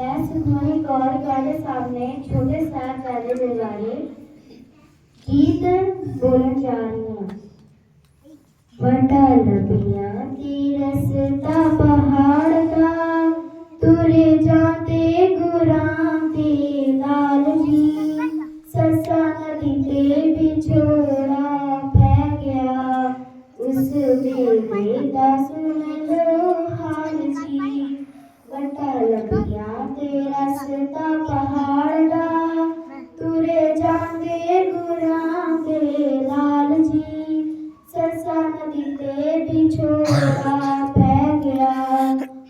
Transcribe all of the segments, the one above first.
سکھمانی کور صاحب نے چھوٹے دلوارے گیت بولن جا رہی ہیں بڑا لبیاں کی پہاڑ کا تے لال جی سسا ندی تے بچھوڑا پہ گیا، اس دا لو حال جی لبیاں ہنستا پہاڑ لا تورے جاندے گراں دے لال جی سرسا ندی تے بچھوڑا پہ گیا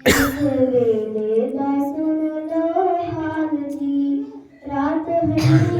اس ویلے دا سن لو حال جی رات ہے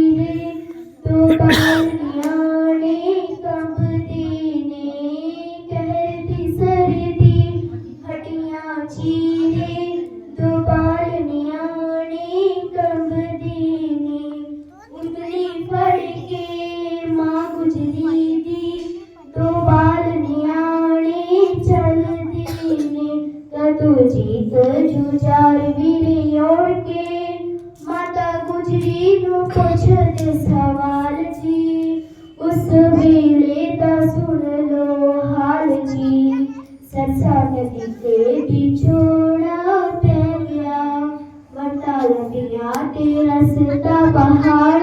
ماں ماتا سوال جی اس جی سرسا پہ گیا لگیا تیرا ستا پہاڑ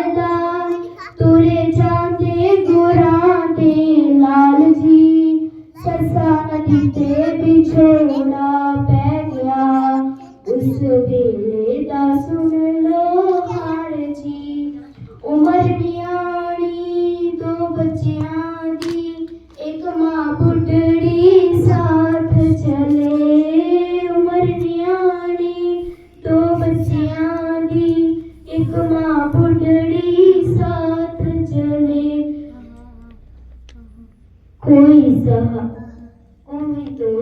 اس ویلے دا سن لو ہار جی عمر بیانی دو بچیاں دی ایک ماں بڑھڑی ساتھ چلے عمر بیانی دو بچیاں دی ایک ماں بڑھڑی ساتھ چلے کوئی سہا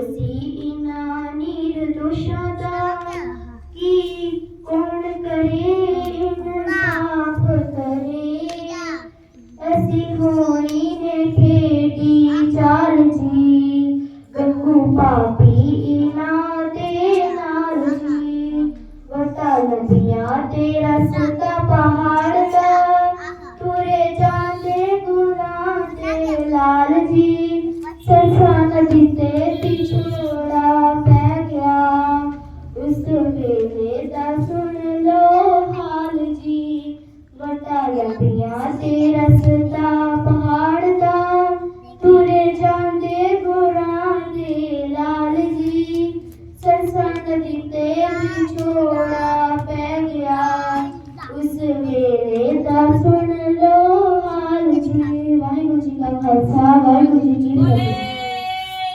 سی نیر دا ਉਸ ਦਾ ਸੁਣ ਲੋ ਹਾਲ ਜੀ। ਵਾਹਿਗੁਰੂ ਜੀ ਕਾ ਖਾਲਸਾ ਵਾਹਿਗੁਰੂ ਜੀ ਕੀ ਫਤਿਹ।